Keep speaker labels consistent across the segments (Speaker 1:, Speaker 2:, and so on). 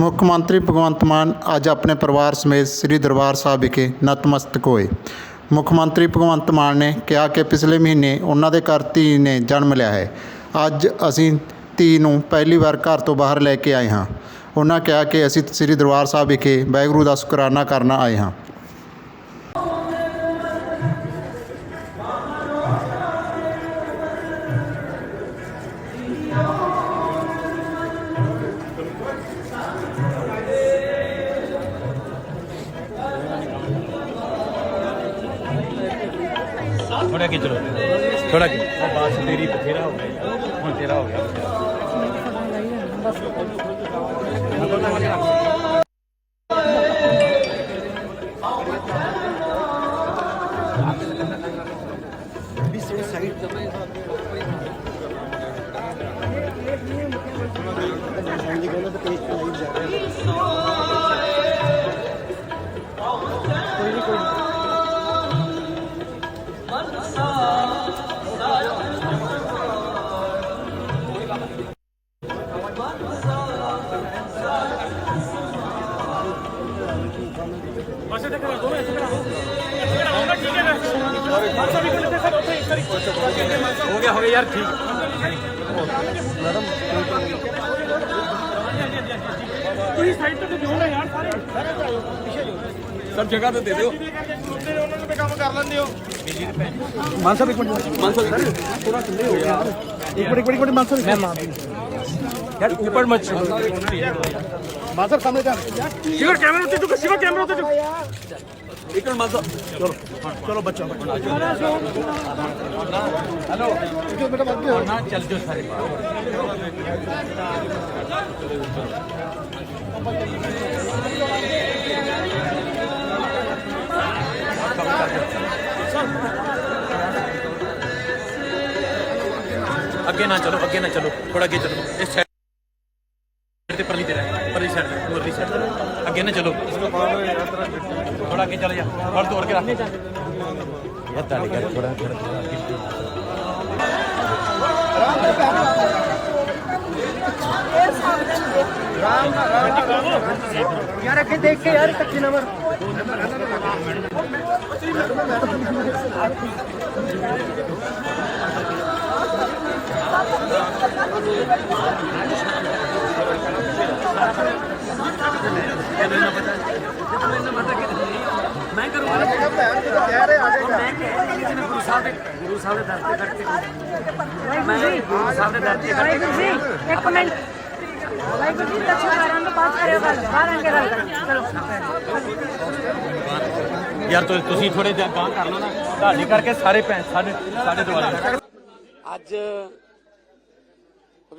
Speaker 1: ਮੁੱਖ ਮੰਤਰੀ ਭਗਵੰਤ ਮਾਨ ਅੱਜ ਆਪਣੇ ਪਰਿਵਾਰ ਸਮੇਤ ਸ੍ਰੀ ਦਰਬਾਰ ਸਾਹਿਬ ਵਿਖੇ ਨਤਮਸਤਕ ਹੋਏ। ਮੁੱਖ ਮੰਤਰੀ ਭਗਵੰਤ ਮਾਨ ਨੇ ਕਿਹਾ ਕਿ ਪਿਛਲੇ ਮਹੀਨੇ ਉਹਨਾਂ ਦੇ ਘਰ ਧੀ ਨੇ ਜਨਮ ਲਿਆ ਹੈ। ਅੱਜ ਅਸੀਂ ਧੀ ਨੂੰ ਪਹਿਲੀ ਵਾਰ ਘਰ ਤੋਂ ਬਾਹਰ ਲੈ ਕੇ ਆਏ ਹਾਂ। ਉਹਨਾਂ ਕਿਹਾ ਕਿ ਅਸੀਂ ਸ੍ਰੀ ਦਰਬਾਰ ਸਾਹਿਬ ਵਿਖੇ ਵਾਹਿਗੁਰੂ ਦਾ ਸ਼ੁਕਰਾਨਾ ਕਰਨ ਆਏ ਹਾਂ।
Speaker 2: ਚਲੋ। ਥੋੜਾ ਅੱਗੇ ਬਸ ਤੇਰੀ ਬਥੇਰਾ ਹੋ ਗਿਆ ਹੁਣ ਤੇਰਾ ਹੋ ਗਿਆ ਬਥੇਰਾ। ਹੋ ਗਿਆ ਹੋ ਗਿਆ ਯਾਰ ਠੀਕ
Speaker 3: ਤੁਸੀਂ ਸਾਈਡ ਤੇ ਦਿਓ ਨਾ ਯਾਰ ਸਾਰੇ
Speaker 2: ਸਭ ਜਗ੍ਹਾ ਤੇ ਦੇ ਦਿਓ।
Speaker 3: ਉਹਨਾਂ ਨੂੰ ਵੀ ਕੰਮ ਕਰ ਲੈਂਦੇ ਹੋ
Speaker 2: ਮਾਨ ਸਾਹਿਬ ਇੱਕ ਮਿੰਟ। ਮਾਨ ਸਾਹਿਬ ਥੋੜਾ ਥੱਲੇ ਹੋ ਯਾਰ।
Speaker 3: ਇੱਕ ਮਿੰਟ ਇੱਕ ਮਿੰਟ ਇੱਕ ਮਿੰਟ ਮਾਨ ਸਾਹਿਬ ਮੈਂ ਮਾਰ
Speaker 2: ਯਾਰ ਉੱਪਰ ਮਤ
Speaker 3: ਮਾਨ ਸਾਹਿਬ ਸਾਹਮਣੇ ਜਾ ਸ਼ਿਵਰ ਕੈਮਰਾ ਉੱਤੇ ਚੁੱਕ ਸ਼ਿਵਰ ਕੈਮਰਾ ਉੱਤੇ ਚੁੱਕ
Speaker 2: ਇੱਕ ਮਿੰਟ ਮਾਨ ਸਾਹਿਬ
Speaker 3: ਚਲੋ ਚਲੋ ਬੱਚਾ।
Speaker 2: ਨਾ ਚੱਲ ਜਾਓ ਸਾਰੇ ਬਾਹਰ। ਅੱਗੇ ਨਾ ਚਲੋ ਅੱਗੇ ਨਾ ਚਲੋ। ਥੋੜਾ ਅੱਗੇ ਚਲੋ। ਇਸ ਸਾਈਡ ਤੇ ਪਰਲੀ ਤੇ ਰਹਿ। ਪਰਲੀ ਸਾਈਡ ਤੇ ਪਰਲੀ ਸਾਈਡ ਤੇ। ਅੱਗੇ ਨਾ ਚਲੋ। ਥੋੜਾ ਅੱਗੇ ਚੱਲ ਜਾ। ਫੜ ਤੋੜ ਕੇ ਰੱਖ। ਯਾਰ ਤੁਹਾਡੇ ਘਰ ਥੋੜਾ ਥੋੜਾ
Speaker 3: ਯਾਰ ਅੱਗੇ ਦੇਖ ਕੇ ਯਾਰ ਕੱਚੀ ਨੰਬਰ
Speaker 4: ਵਾਹਿਗੁਰੂ ਜੀ ਇੱਕ ਮਿੰਟ ਵਾਹਿਗੁਰੂ ਜੀ ਦਰਸ਼ਨ ਕਰਾਂ ਤੋਂ ਬਾਅਦ ਕਰਿਓ ਗੱਲ ਬਾਹਰ ਆ ਕੇ ਗੱਲ ਕਰੋ ਚਲੋ
Speaker 2: ਯਾਰ ਤੁ- ਤੁਸੀਂ ਥੋੜੇ ਜਿਹਾ ਗਾਂ ਕਰ ਲਓ ਨਾ ਤੁਹਾਡੇ ਕਰਕੇ ਸਾਰੇ ਭੈਣ ਸਾਡੇ ਸਾਡੇ ਦੁਆਲੇ
Speaker 5: ਅੱਜ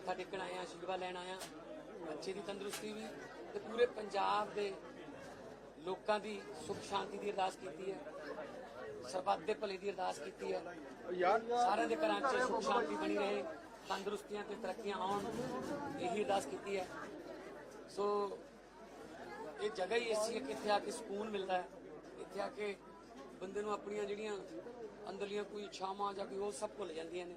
Speaker 5: ਮੱਥਾ ਟੇਕਣ ਆਇਆ ਆ ਲੈਣ ਆਇਆ ਬੱਚੇ ਦੀ ਤੰਦਰੁਸਤੀ ਵੀ, ਤੇ ਪੂਰੇ ਪੰਜਾਬ ਦੇ ਲੋਕਾਂ ਦੀ ਸੁਖ ਸ਼ਾਂਤੀ ਦੀ ਅਰਦਾਸ ਕੀਤੀ ਹੈ। ਸਰਬੱਤ ਦੇ ਭਲੇ ਦੀ ਅਰਦਾਸ ਕੀਤੀ ਹੈ। ਸਾਰਿਆਂ ਦੇ ਘਰਾਂ 'ਚ ਸੁਖ ਸ਼ਾਂਤੀ ਬਣੀ ਰਹੇ, ਤੰਦਰੁਸਤੀਆਂ ਤੇ ਤਰੱਕੀਆਂ ਆਉਣ, ਇਹੀ ਅਰਦਾਸ ਕੀਤੀ ਹੈ। ਸੋ ਇਹ ਜਗ੍ਹਾ ਹੀ ਐਸੀ ਹੈ ਕਿ ਇੱਥੇ ਆ ਕੇ ਸਕੂਨ ਮਿਲਦਾ ਹੈ। ਇੱਥੇ ਆ ਕੇ ਬੰਦੇ ਨੂੰ ਆਪਣੀਆਂ ਜਿਹੜੀਆਂ ਅੰਦਰਲੀਆਂ ਕੋਈ ਇੱਛਾਵਾਂ ਜਾਂ ਕੋਈ ਉਹ ਸਭ ਭੁੱਲ ਜਾਂਦੀਆਂ ਨੇ।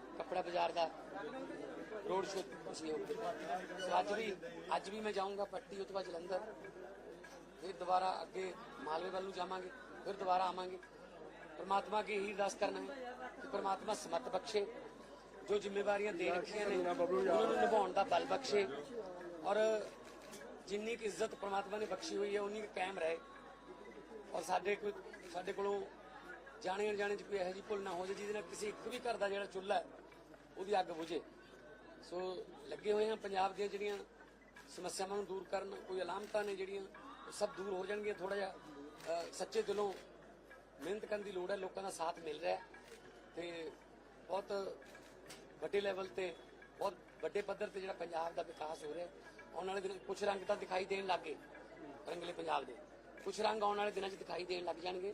Speaker 5: ਕੱਪੜਾ ਬਾਜ਼ਾਰ ਦਾ ਰੋਡ ਸ਼ੋ ਪਿਛਲੇ ਉੱਤੇ ਸੋ ਅੱਜ ਵੀ ਅੱਜ ਵੀ ਮੈਂ ਜਾਊਂਗਾ ਪੱਟੀ ਉਸ ਜਲੰਧਰ। ਫਿਰ ਦੁਬਾਰਾ ਅੱਗੇ ਮਾਲਵੇ ਵੱਲ ਨੂੰ ਜਾਵਾਂਗੇ ਫਿਰ ਦੁਬਾਰਾ ਆਵਾਂਗੇ। ਪਰਮਾਤਮਾ ਕੀ ਹੀ ਅਰਦਾਸ ਕਰਨਾ ਹੈ ਕਿ ਪਰਮਾਤਮਾ ਸਮਤ ਬਖਸ਼ੇ ਜੋ ਜ਼ਿੰਮੇਵਾਰੀਆਂ ਦੇ ਰੱਖੀਆਂ ਨੇ ਉਹਨਾਂ ਨੂੰ ਨਿਭਾਉਣ ਦਾ ਬਲ ਬਖਸ਼ੇ। ਔਰ ਜਿੰਨੀ ਕਿ ਇੱਜ਼ਤ ਪਰਮਾਤਮਾ ਨੇ ਬਖਸ਼ੀ ਹੋਈ ਹੈ ਉਨੀ ਕਾਇਮ ਰਹੇ। ਔਰ ਸਾਡੇ ਕੋਈ ਸਾਡੇ ਕੋਲੋਂ ਜਾਣੇ ਅਣਜਾਣੇ ਚ ਕੋਈ ਇਹੋ ਜਿਹੀ ਭੁੱਲ ਨਾ ਹੋ ਜਾਏ, ਜਿਹਦੇ ਨਾਲ ਕਿਸੇ ਇੱਕ ਵੀ ਘਰ ਦਾ ਜਿਹੜਾ ਚੁੱਲ੍ਹਾ ਹੈ, ਉਹਦੀ ਅੱਗ ਬੁਝੇ। ਸੋ ਲੱਗੇ ਹੋਏ ਹਾਂ ਪੰਜਾਬ ਦੀਆਂ ਜਿਹੜੀਆਂ ਸਮੱਸਿਆਵਾਂ ਨੂੰ ਦੂਰ ਕਰਨ, ਕੋਈ ਅਲਾਮਤਾਂ ਨੇ ਜਿਹੜੀਆਂ, ਉਹ ਸਭ ਦੂਰ ਹੋ ਜਾਣਗੀਆਂ ਥੋੜਾ ਜਿਹਾ। ਸੱਚੇ ਦਿਲੋਂ ਮਿਹਨਤ ਕਰਨ ਦੀ ਲੋੜ ਹੈ, ਲੋਕਾਂ ਦਾ ਸਾਥ ਮਿਲ ਰਿਹਾ ਹੈ। ਤੇ ਬਹੁਤ ਵੱਡੇ ਲੈਵਲ ਤੇ, ਬਹੁਤ ਵੱਡੇ ਪੱਧਰ ਤੇ ਜਿਹੜਾ ਪੰਜਾਬ ਦਾ ਵਿਕਾਸ ਹੋ ਰਿਹਾ ਆਉਣ ਵਾਲੇ ਦਿਨ ਕੁਝ ਰੰਗ ਤਾਂ ਦਿਖਾਈ ਦੇਣ ਲੱਗੇ ਰੰਗਲੇ ਪੰਜਾਬ ਦੇ ਕੁਝ ਰੰਗ ਆਉਣ ਵਾਲੇ ਦਿਨਾਂ 'ਚ ਦਿਖਾਈ ਦੇਣ ਲੱਗ ਜਾਣਗੇ।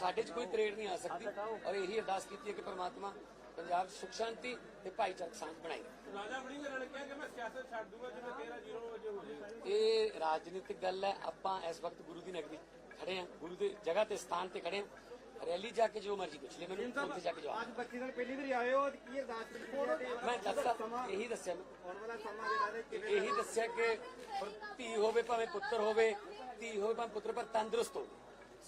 Speaker 5: ਸਾਡੇ 'ਚ ਕੋਈ ਤਰੇੜ ਨਹੀਂ ਆ ਸਕਦੀ। ਔਰ ਇਹੀ ਅਰਦਾਸ ਕੀਤੀ ਹੈ ਕਿ ਪ੍ਰਮਾਤਮਾ ਪੰਜਾਬ 'ਚ ਸੁਖ ਸ਼ਾਂਤੀ ਤੇ ਭਾਈਚਾਰਕ ਸਾਂਝ ਬਣਾਏ।
Speaker 3: ਰਾਜਾ ਵੜਿੰਗ ਨੇ ਕਿਹਾ ਕਿ ਮੈਂ ਸਿਆਸਤ ਛੱਡ ਦੂੰਗਾ ਜਿਵੇਂ 13 ਜ਼ੀਰੋ ਵਜੇ ਹੋ ਜਾਏਗਾ
Speaker 5: ਇਹ ਰਾਜਨੀਤਿਕ ਗੱਲ ਹੈ। ਆਪਾਂ ਇਸ ਵਕਤ ਗੁਰੂ ਦੀ ਨਗਰੀ ਖੜੇ ਹਾਂ। ਗੁਰੂ ਦੇ ਜਗ੍ਹਾ ਤੇ ਸਥਾਨ ਤੇ ਖੜੇ ਹਾਂ। ਰੈਲੀ ਜਾ ਕੇ ਜੋ ਮਰਜ਼ੀ ਪੁੱਛ ਲੈ ਮੈਨੂੰ ਉੱਥੇ ਜਾ ਕੇ ਜਵਾਬ
Speaker 6: ਅੱਜ 25 ਦਿਨ ਪਹਿਲੀ ਵਾਰੀ ਆਏ ਹੋ ਤੇ ਕੀ ਅਰਦਾਸ ਕੀਤੀ
Speaker 5: ਮੈਂ ਦੱਸਾਂ ਇਹੀ ਦੱਸਿਆ ਮੈਂ।
Speaker 6: ਆਉਣ ਵਾਲਾ ਸਮਾਂ ਜਿਹੜਾ ਹੈ ਕਿਵੇਂ
Speaker 5: ਇਹੀ ਦੱਸਿਆ ਕਿ ਧੀ ਹੋਵੇ ਭਾਵੇਂ ਪੁੱਤਰ ਹੋਵੇ ਧੀ ਹੋਵੇ ਭਾਵੇਂ ਪੁੱਤਰ ਪਰ ਤੰਦਰੁਸਤ ਹੋਵੇ।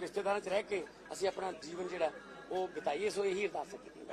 Speaker 5: ਰਿਸ਼ਤੇਦਾਰਾਂ 'ਚ ਰਹਿ ਕੇ ਅਸੀਂ ਆਪਣਾ ਜੀਵਨ ਜਿਹੜਾ ਉਹ ਬਿਤਾਈਏ ਸੋ ਇਹੀ ਅਰਦਾਸ ਕੀਤੀ